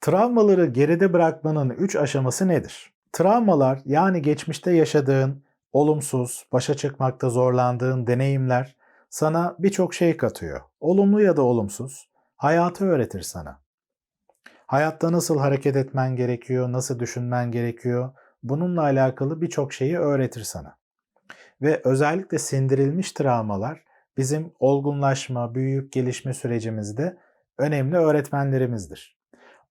Travmaları geride bırakmanın 3 aşaması nedir? Travmalar yani geçmişte yaşadığın olumsuz, başa çıkmakta zorlandığın deneyimler sana birçok şey katıyor. Olumlu ya da olumsuz. Hayatı öğretir sana. Hayatta nasıl hareket etmen gerekiyor, nasıl düşünmen gerekiyor, bununla alakalı birçok şeyi öğretir sana. Ve özellikle sindirilmiş travmalar bizim olgunlaşma, büyüyüp gelişme sürecimizde önemli öğretmenlerimizdir.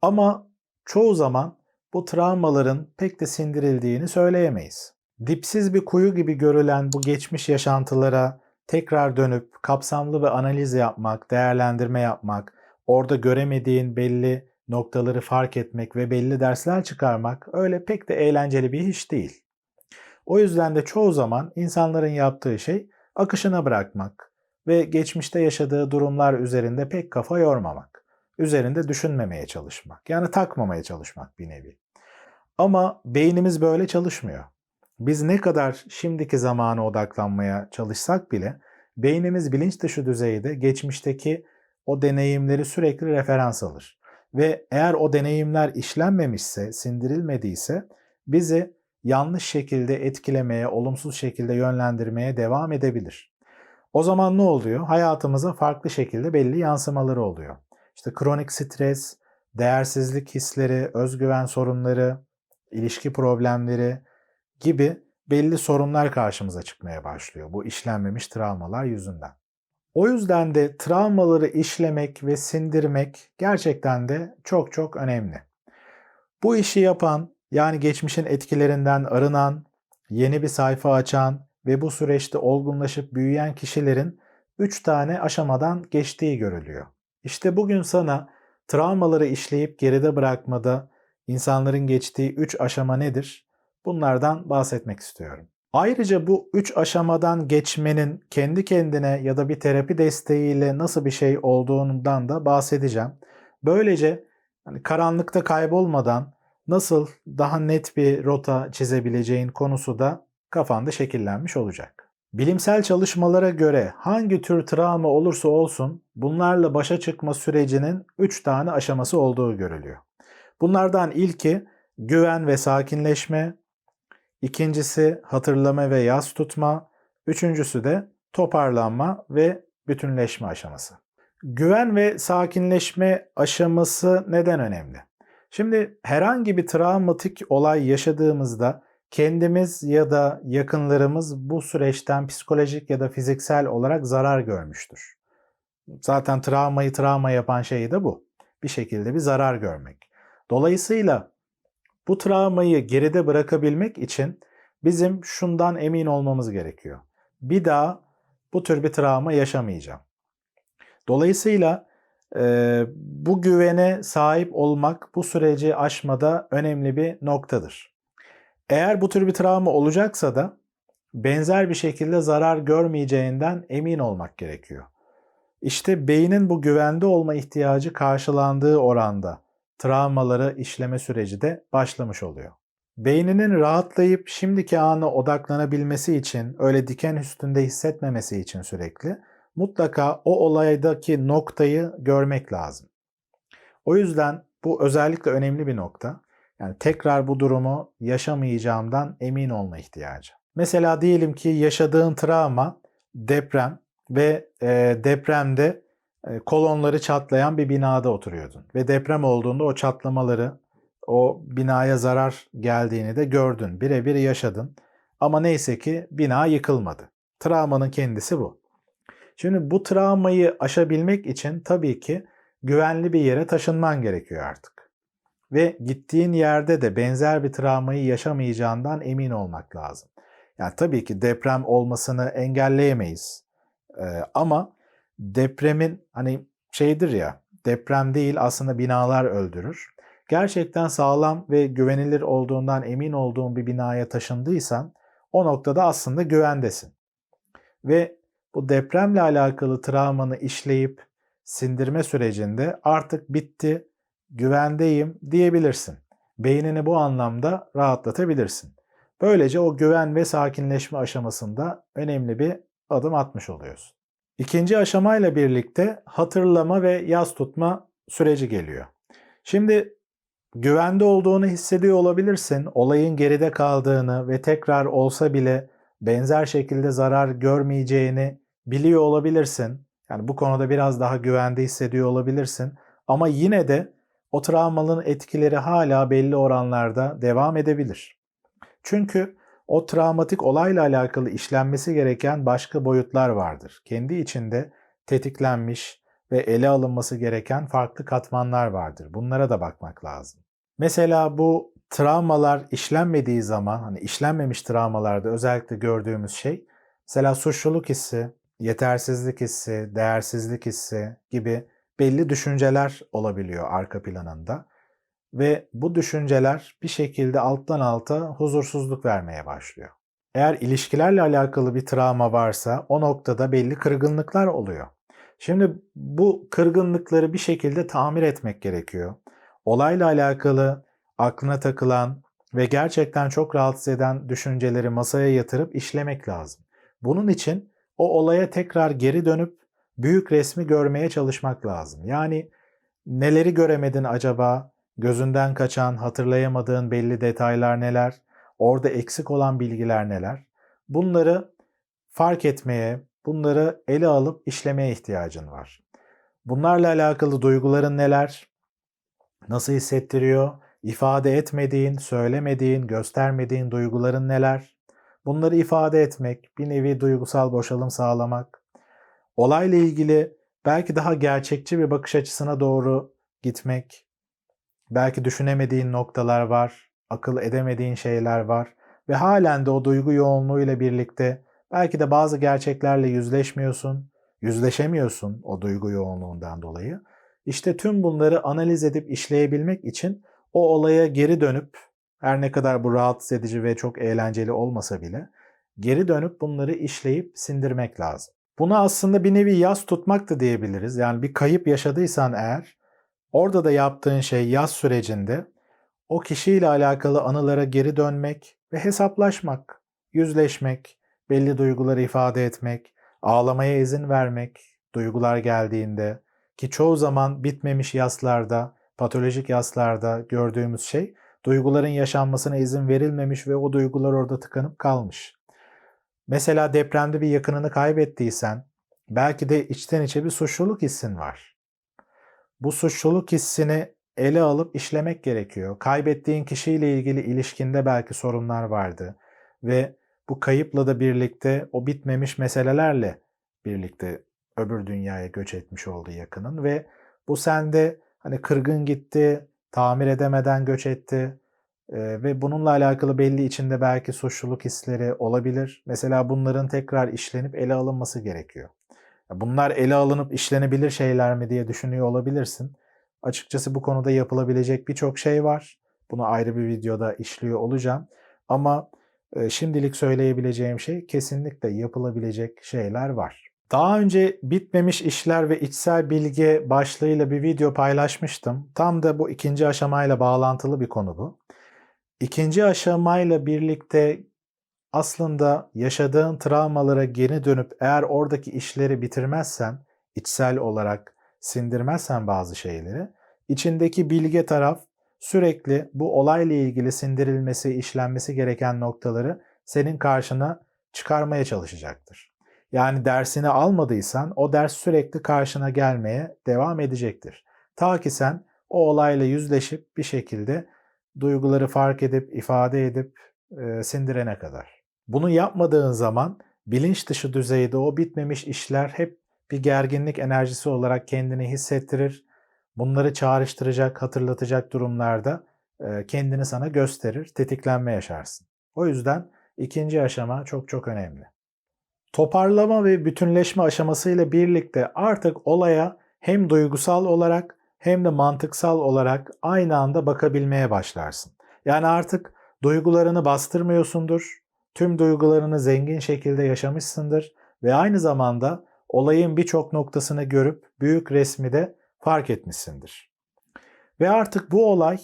Ama çoğu zaman bu travmaların pek de sindirildiğini söyleyemeyiz. Dipsiz bir kuyu gibi görülen bu geçmiş yaşantılara tekrar dönüp kapsamlı bir analiz yapmak, değerlendirme yapmak, orada göremediğin belli noktaları fark etmek ve belli dersler çıkarmak öyle pek de eğlenceli bir iş değil. O yüzden de çoğu zaman insanların yaptığı şey akışına bırakmak ve geçmişte yaşadığı durumlar üzerinde pek kafa yormamak. Üzerinde düşünmemeye çalışmak. Yani takmamaya çalışmak bir nevi. Ama beynimiz böyle çalışmıyor. Biz ne kadar şimdiki zamana odaklanmaya çalışsak bile beynimiz bilinç dışı düzeyde geçmişteki o deneyimleri sürekli referans alır. Ve eğer o deneyimler işlenmemişse, sindirilmediyse bizi yanlış şekilde etkilemeye, olumsuz şekilde yönlendirmeye devam edebilir. O zaman ne oluyor? Hayatımıza farklı şekilde belli yansımaları oluyor. İşte kronik stres, değersizlik hisleri, özgüven sorunları, ilişki problemleri gibi belli sorunlar karşımıza çıkmaya başlıyor bu işlenmemiş travmalar yüzünden. O yüzden de travmaları işlemek ve sindirmek gerçekten de çok çok önemli. Bu işi yapan, yani geçmişin etkilerinden arınan, yeni bir sayfa açan ve bu süreçte olgunlaşıp büyüyen kişilerin 3 tane aşamadan geçtiği görülüyor. İşte bugün sana travmaları işleyip geride bırakmada insanların geçtiği 3 aşama nedir? Bunlardan bahsetmek istiyorum. Ayrıca bu 3 aşamadan geçmenin kendi kendine ya da bir terapi desteğiyle nasıl bir şey olduğundan da bahsedeceğim. Böylece hani karanlıkta kaybolmadan nasıl daha net bir rota çizebileceğin konusu da kafanda şekillenmiş olacak. Bilimsel çalışmalara göre hangi tür travma olursa olsun bunlarla başa çıkma sürecinin 3 tane aşaması olduğu görülüyor. Bunlardan ilki güven ve sakinleşme, ikincisi hatırlama ve yas tutma, üçüncüsü de toparlanma ve bütünleşme aşaması. Güven ve sakinleşme aşaması neden önemli? Şimdi herhangi bir travmatik olay yaşadığımızda kendimiz ya da yakınlarımız bu süreçten psikolojik ya da fiziksel olarak zarar görmüştür. Zaten travmayı travma yapan şey de bu. Bir şekilde bir zarar görmek. Dolayısıyla bu travmayı geride bırakabilmek için bizim şundan emin olmamız gerekiyor. Bir daha bu tür bir travma yaşamayacağım. Dolayısıyla e, bu güvene sahip olmak bu süreci aşmada önemli bir noktadır. Eğer bu tür bir travma olacaksa da benzer bir şekilde zarar görmeyeceğinden emin olmak gerekiyor. İşte beynin bu güvende olma ihtiyacı karşılandığı oranda travmaları işleme süreci de başlamış oluyor. Beyninin rahatlayıp şimdiki ana odaklanabilmesi için, öyle diken üstünde hissetmemesi için sürekli mutlaka o olaydaki noktayı görmek lazım. O yüzden bu özellikle önemli bir nokta. Yani tekrar bu durumu yaşamayacağımdan emin olma ihtiyacı. Mesela diyelim ki yaşadığın travma deprem ve e, depremde e, kolonları çatlayan bir binada oturuyordun. Ve deprem olduğunda o çatlamaları, o binaya zarar geldiğini de gördün. Birebir yaşadın. Ama neyse ki bina yıkılmadı. Travmanın kendisi bu. Şimdi bu travmayı aşabilmek için tabii ki güvenli bir yere taşınman gerekiyor artık. Ve gittiğin yerde de benzer bir travmayı yaşamayacağından emin olmak lazım. Yani tabii ki deprem olmasını engelleyemeyiz. Ee, ama depremin hani şeydir ya deprem değil aslında binalar öldürür. Gerçekten sağlam ve güvenilir olduğundan emin olduğun bir binaya taşındıysan o noktada aslında güvendesin. Ve bu depremle alakalı travmanı işleyip sindirme sürecinde artık bitti, güvendeyim diyebilirsin. Beynini bu anlamda rahatlatabilirsin. Böylece o güven ve sakinleşme aşamasında önemli bir adım atmış oluyorsun. İkinci aşamayla birlikte hatırlama ve yaz tutma süreci geliyor. Şimdi Güvende olduğunu hissediyor olabilirsin. Olayın geride kaldığını ve tekrar olsa bile benzer şekilde zarar görmeyeceğini biliyor olabilirsin. Yani bu konuda biraz daha güvende hissediyor olabilirsin. Ama yine de o travmanın etkileri hala belli oranlarda devam edebilir. Çünkü o travmatik olayla alakalı işlenmesi gereken başka boyutlar vardır. Kendi içinde tetiklenmiş ve ele alınması gereken farklı katmanlar vardır. Bunlara da bakmak lazım. Mesela bu travmalar işlenmediği zaman, hani işlenmemiş travmalarda özellikle gördüğümüz şey, mesela suçluluk hissi, yetersizlik hissi, değersizlik hissi gibi belli düşünceler olabiliyor arka planında. Ve bu düşünceler bir şekilde alttan alta huzursuzluk vermeye başlıyor. Eğer ilişkilerle alakalı bir travma varsa o noktada belli kırgınlıklar oluyor. Şimdi bu kırgınlıkları bir şekilde tamir etmek gerekiyor. Olayla alakalı aklına takılan ve gerçekten çok rahatsız eden düşünceleri masaya yatırıp işlemek lazım. Bunun için o olaya tekrar geri dönüp büyük resmi görmeye çalışmak lazım. Yani neleri göremedin acaba? Gözünden kaçan, hatırlayamadığın belli detaylar neler? Orada eksik olan bilgiler neler? Bunları fark etmeye, bunları ele alıp işlemeye ihtiyacın var. Bunlarla alakalı duyguların neler? Nasıl hissettiriyor? İfade etmediğin, söylemediğin, göstermediğin duyguların neler? Bunları ifade etmek, bir nevi duygusal boşalım sağlamak, olayla ilgili belki daha gerçekçi bir bakış açısına doğru gitmek, belki düşünemediğin noktalar var, akıl edemediğin şeyler var ve halen de o duygu yoğunluğuyla birlikte belki de bazı gerçeklerle yüzleşmiyorsun, yüzleşemiyorsun o duygu yoğunluğundan dolayı. İşte tüm bunları analiz edip işleyebilmek için o olaya geri dönüp her ne kadar bu rahatsız edici ve çok eğlenceli olmasa bile geri dönüp bunları işleyip sindirmek lazım. Buna aslında bir nevi yaz tutmak da diyebiliriz. Yani bir kayıp yaşadıysan eğer orada da yaptığın şey yaz sürecinde o kişiyle alakalı anılara geri dönmek ve hesaplaşmak, yüzleşmek, belli duyguları ifade etmek, ağlamaya izin vermek duygular geldiğinde ki çoğu zaman bitmemiş yaslarda, patolojik yaslarda gördüğümüz şey duyguların yaşanmasına izin verilmemiş ve o duygular orada tıkanıp kalmış. Mesela depremde bir yakınını kaybettiysen belki de içten içe bir suçluluk hissin var. Bu suçluluk hissini ele alıp işlemek gerekiyor. Kaybettiğin kişiyle ilgili ilişkinde belki sorunlar vardı ve bu kayıpla da birlikte o bitmemiş meselelerle birlikte öbür dünyaya göç etmiş oldu yakının ve bu sende hani kırgın gitti, tamir edemeden göç etti ve bununla alakalı belli içinde belki suçluluk hisleri olabilir. Mesela bunların tekrar işlenip ele alınması gerekiyor. Bunlar ele alınıp işlenebilir şeyler mi diye düşünüyor olabilirsin. Açıkçası bu konuda yapılabilecek birçok şey var. Bunu ayrı bir videoda işliyor olacağım. Ama şimdilik söyleyebileceğim şey kesinlikle yapılabilecek şeyler var. Daha önce bitmemiş işler ve içsel bilgi başlığıyla bir video paylaşmıştım. Tam da bu ikinci aşamayla bağlantılı bir konu bu. İkinci aşamayla birlikte aslında yaşadığın travmalara geri dönüp eğer oradaki işleri bitirmezsen, içsel olarak sindirmezsen bazı şeyleri, içindeki bilge taraf sürekli bu olayla ilgili sindirilmesi, işlenmesi gereken noktaları senin karşına çıkarmaya çalışacaktır. Yani dersini almadıysan o ders sürekli karşına gelmeye devam edecektir. Ta ki sen o olayla yüzleşip bir şekilde duyguları fark edip, ifade edip e, sindirene kadar. Bunu yapmadığın zaman bilinç dışı düzeyde o bitmemiş işler hep bir gerginlik enerjisi olarak kendini hissettirir. Bunları çağrıştıracak, hatırlatacak durumlarda e, kendini sana gösterir, tetiklenme yaşarsın. O yüzden ikinci aşama çok çok önemli. Toparlama ve bütünleşme aşamasıyla birlikte artık olaya hem duygusal olarak hem de mantıksal olarak aynı anda bakabilmeye başlarsın. Yani artık duygularını bastırmıyorsundur, tüm duygularını zengin şekilde yaşamışsındır ve aynı zamanda olayın birçok noktasını görüp büyük resmi de fark etmişsindir. Ve artık bu olay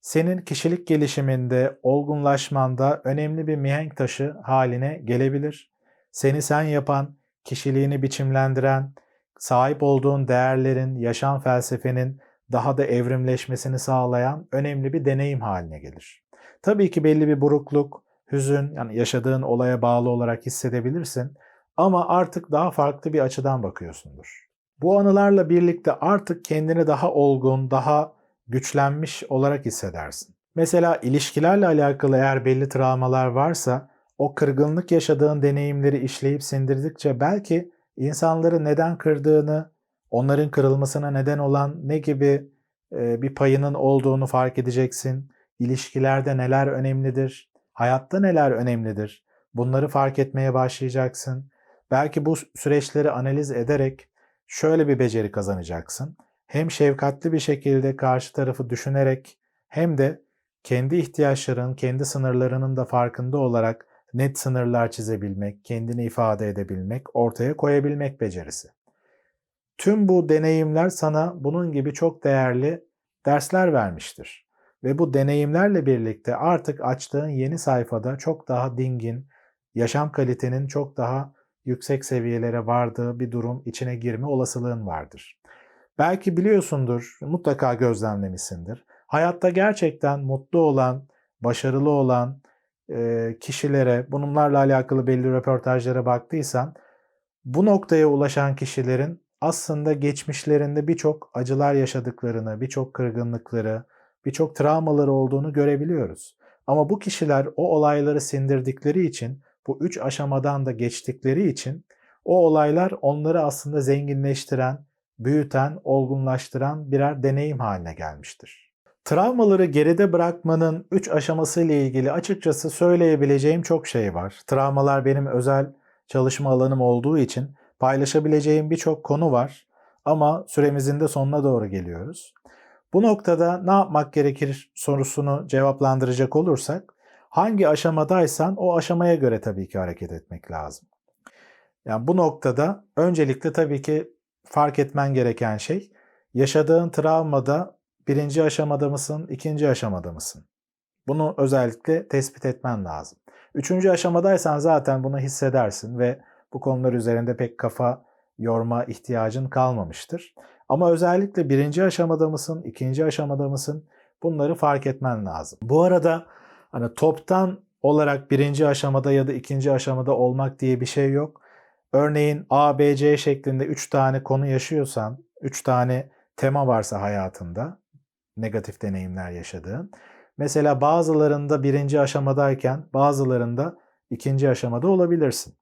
senin kişilik gelişiminde, olgunlaşmanda önemli bir mihenk taşı haline gelebilir. Seni sen yapan, kişiliğini biçimlendiren, sahip olduğun değerlerin, yaşam felsefenin daha da evrimleşmesini sağlayan önemli bir deneyim haline gelir. Tabii ki belli bir burukluk, hüzün, yani yaşadığın olaya bağlı olarak hissedebilirsin ama artık daha farklı bir açıdan bakıyorsundur. Bu anılarla birlikte artık kendini daha olgun, daha güçlenmiş olarak hissedersin. Mesela ilişkilerle alakalı eğer belli travmalar varsa o kırgınlık yaşadığın deneyimleri işleyip sindirdikçe belki insanları neden kırdığını, onların kırılmasına neden olan ne gibi e, bir payının olduğunu fark edeceksin. İlişkilerde neler önemlidir, hayatta neler önemlidir. Bunları fark etmeye başlayacaksın. Belki bu süreçleri analiz ederek şöyle bir beceri kazanacaksın. Hem şefkatli bir şekilde karşı tarafı düşünerek hem de kendi ihtiyaçların, kendi sınırlarının da farkında olarak net sınırlar çizebilmek, kendini ifade edebilmek, ortaya koyabilmek becerisi. Tüm bu deneyimler sana bunun gibi çok değerli dersler vermiştir. Ve bu deneyimlerle birlikte artık açtığın yeni sayfada çok daha dingin, yaşam kalitenin çok daha yüksek seviyelere vardığı bir durum içine girme olasılığın vardır. Belki biliyorsundur, mutlaka gözlemlemişsindir. Hayatta gerçekten mutlu olan, başarılı olan kişilere, bunlarla alakalı belli röportajlara baktıysan, bu noktaya ulaşan kişilerin aslında geçmişlerinde birçok acılar yaşadıklarını, birçok kırgınlıkları, birçok travmaları olduğunu görebiliyoruz. Ama bu kişiler o olayları sindirdikleri için, bu üç aşamadan da geçtikleri için o olaylar onları aslında zenginleştiren, büyüten, olgunlaştıran birer deneyim haline gelmiştir. Travmaları geride bırakmanın 3 aşaması ile ilgili açıkçası söyleyebileceğim çok şey var. Travmalar benim özel çalışma alanım olduğu için paylaşabileceğim birçok konu var ama süremizin de sonuna doğru geliyoruz. Bu noktada ne yapmak gerekir sorusunu cevaplandıracak olursak hangi aşamadaysan o aşamaya göre tabii ki hareket etmek lazım. Yani bu noktada öncelikle tabii ki fark etmen gereken şey yaşadığın travmada birinci aşamada mısın, ikinci aşamada mısın? Bunu özellikle tespit etmen lazım. Üçüncü aşamadaysan zaten bunu hissedersin ve bu konular üzerinde pek kafa yorma ihtiyacın kalmamıştır. Ama özellikle birinci aşamada mısın, ikinci aşamada mısın? Bunları fark etmen lazım. Bu arada hani toptan olarak birinci aşamada ya da ikinci aşamada olmak diye bir şey yok. Örneğin A, B, C şeklinde 3 tane konu yaşıyorsan, 3 tane tema varsa hayatında, negatif deneyimler yaşadığın. Mesela bazılarında birinci aşamadayken bazılarında ikinci aşamada olabilirsin.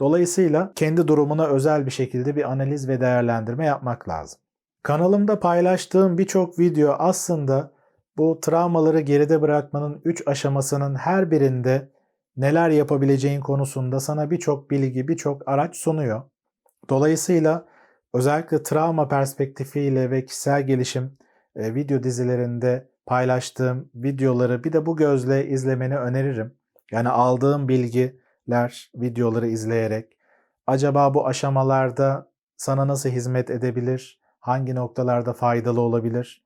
Dolayısıyla kendi durumuna özel bir şekilde bir analiz ve değerlendirme yapmak lazım. Kanalımda paylaştığım birçok video aslında bu travmaları geride bırakmanın 3 aşamasının her birinde neler yapabileceğin konusunda sana birçok bilgi, birçok araç sunuyor. Dolayısıyla özellikle travma perspektifiyle ve kişisel gelişim e, video dizilerinde paylaştığım videoları bir de bu gözle izlemeni öneririm. Yani aldığım bilgiler, videoları izleyerek acaba bu aşamalarda sana nasıl hizmet edebilir? Hangi noktalarda faydalı olabilir?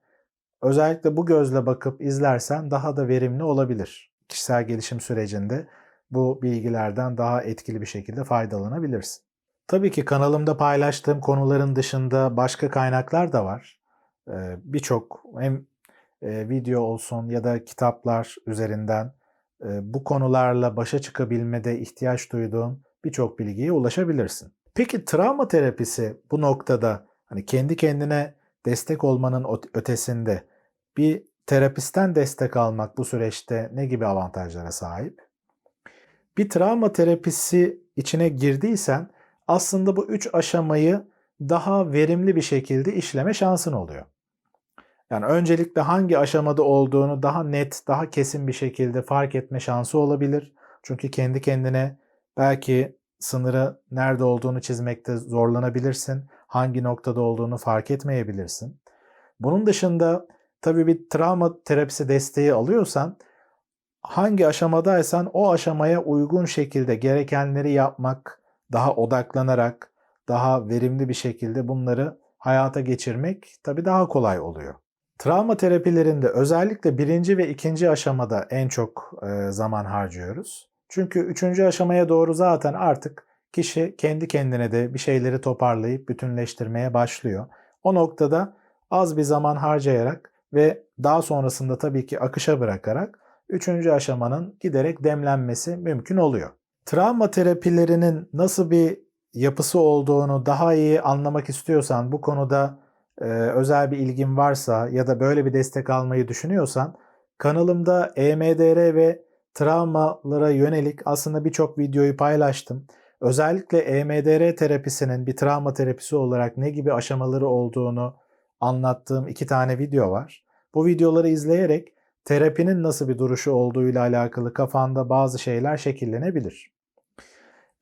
Özellikle bu gözle bakıp izlersen daha da verimli olabilir. Kişisel gelişim sürecinde bu bilgilerden daha etkili bir şekilde faydalanabilirsin. Tabii ki kanalımda paylaştığım konuların dışında başka kaynaklar da var birçok hem video olsun ya da kitaplar üzerinden bu konularla başa çıkabilmede ihtiyaç duyduğun birçok bilgiye ulaşabilirsin. Peki travma terapisi bu noktada hani kendi kendine destek olmanın ötesinde bir terapistten destek almak bu süreçte ne gibi avantajlara sahip? Bir travma terapisi içine girdiysen aslında bu üç aşamayı daha verimli bir şekilde işleme şansın oluyor. Yani öncelikle hangi aşamada olduğunu daha net, daha kesin bir şekilde fark etme şansı olabilir. Çünkü kendi kendine belki sınırı nerede olduğunu çizmekte zorlanabilirsin. Hangi noktada olduğunu fark etmeyebilirsin. Bunun dışında tabii bir travma terapisi desteği alıyorsan hangi aşamadaysan o aşamaya uygun şekilde gerekenleri yapmak, daha odaklanarak, daha verimli bir şekilde bunları hayata geçirmek tabii daha kolay oluyor. Travma terapilerinde özellikle birinci ve ikinci aşamada en çok e, zaman harcıyoruz. Çünkü üçüncü aşamaya doğru zaten artık kişi kendi kendine de bir şeyleri toparlayıp bütünleştirmeye başlıyor. O noktada az bir zaman harcayarak ve daha sonrasında tabii ki akışa bırakarak üçüncü aşamanın giderek demlenmesi mümkün oluyor. Travma terapilerinin nasıl bir yapısı olduğunu daha iyi anlamak istiyorsan, bu konuda e, özel bir ilgin varsa ya da böyle bir destek almayı düşünüyorsan kanalımda EMDR ve travmalara yönelik aslında birçok videoyu paylaştım. Özellikle EMDR terapisinin bir travma terapisi olarak ne gibi aşamaları olduğunu anlattığım iki tane video var. Bu videoları izleyerek terapinin nasıl bir duruşu olduğuyla alakalı kafanda bazı şeyler şekillenebilir.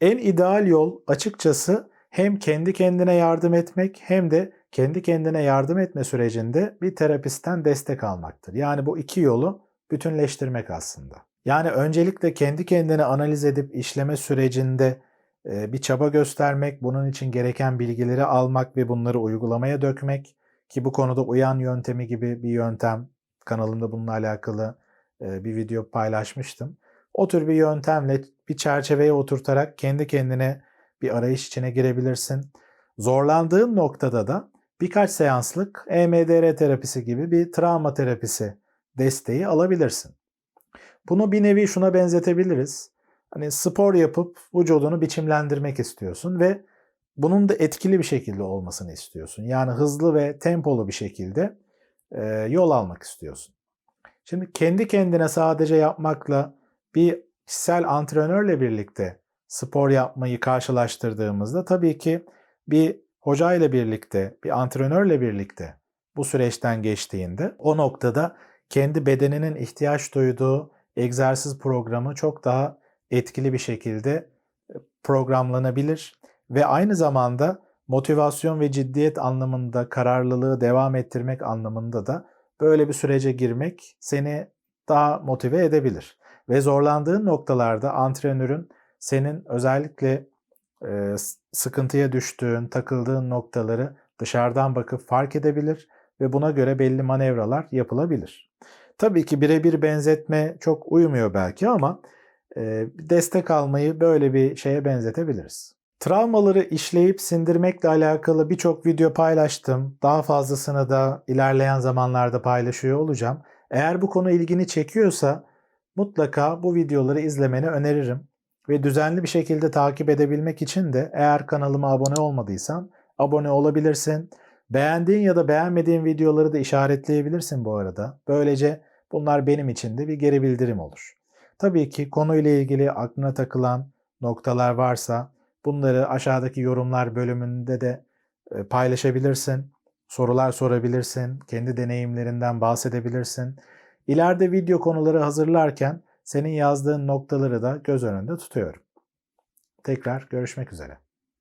En ideal yol açıkçası hem kendi kendine yardım etmek hem de kendi kendine yardım etme sürecinde bir terapistten destek almaktır. Yani bu iki yolu bütünleştirmek aslında. Yani öncelikle kendi kendine analiz edip işleme sürecinde bir çaba göstermek, bunun için gereken bilgileri almak ve bunları uygulamaya dökmek ki bu konuda uyan yöntemi gibi bir yöntem kanalımda bununla alakalı bir video paylaşmıştım. O tür bir yöntemle bir çerçeveye oturtarak kendi kendine bir arayış içine girebilirsin. Zorlandığın noktada da birkaç seanslık EMDR terapisi gibi bir travma terapisi desteği alabilirsin. Bunu bir nevi şuna benzetebiliriz. Hani spor yapıp vücudunu biçimlendirmek istiyorsun ve bunun da etkili bir şekilde olmasını istiyorsun. Yani hızlı ve tempolu bir şekilde e, yol almak istiyorsun. Şimdi kendi kendine sadece yapmakla bir kişisel antrenörle birlikte spor yapmayı karşılaştırdığımızda tabii ki bir hocayla birlikte, bir antrenörle birlikte bu süreçten geçtiğinde o noktada kendi bedeninin ihtiyaç duyduğu egzersiz programı çok daha etkili bir şekilde programlanabilir ve aynı zamanda motivasyon ve ciddiyet anlamında kararlılığı devam ettirmek anlamında da böyle bir sürece girmek seni daha motive edebilir. Ve zorlandığın noktalarda antrenörün senin özellikle e, sıkıntıya düştüğün, takıldığın noktaları dışarıdan bakıp fark edebilir ve buna göre belli manevralar yapılabilir. Tabii ki birebir benzetme çok uymuyor belki ama e, destek almayı böyle bir şeye benzetebiliriz. Travmaları işleyip sindirmekle alakalı birçok video paylaştım. Daha fazlasını da ilerleyen zamanlarda paylaşıyor olacağım. Eğer bu konu ilgini çekiyorsa mutlaka bu videoları izlemeni öneririm. Ve düzenli bir şekilde takip edebilmek için de eğer kanalıma abone olmadıysan abone olabilirsin. Beğendiğin ya da beğenmediğin videoları da işaretleyebilirsin bu arada. Böylece bunlar benim için de bir geri bildirim olur. Tabii ki konuyla ilgili aklına takılan noktalar varsa bunları aşağıdaki yorumlar bölümünde de e, paylaşabilirsin. Sorular sorabilirsin, kendi deneyimlerinden bahsedebilirsin. İleride video konuları hazırlarken senin yazdığın noktaları da göz önünde tutuyorum. Tekrar görüşmek üzere.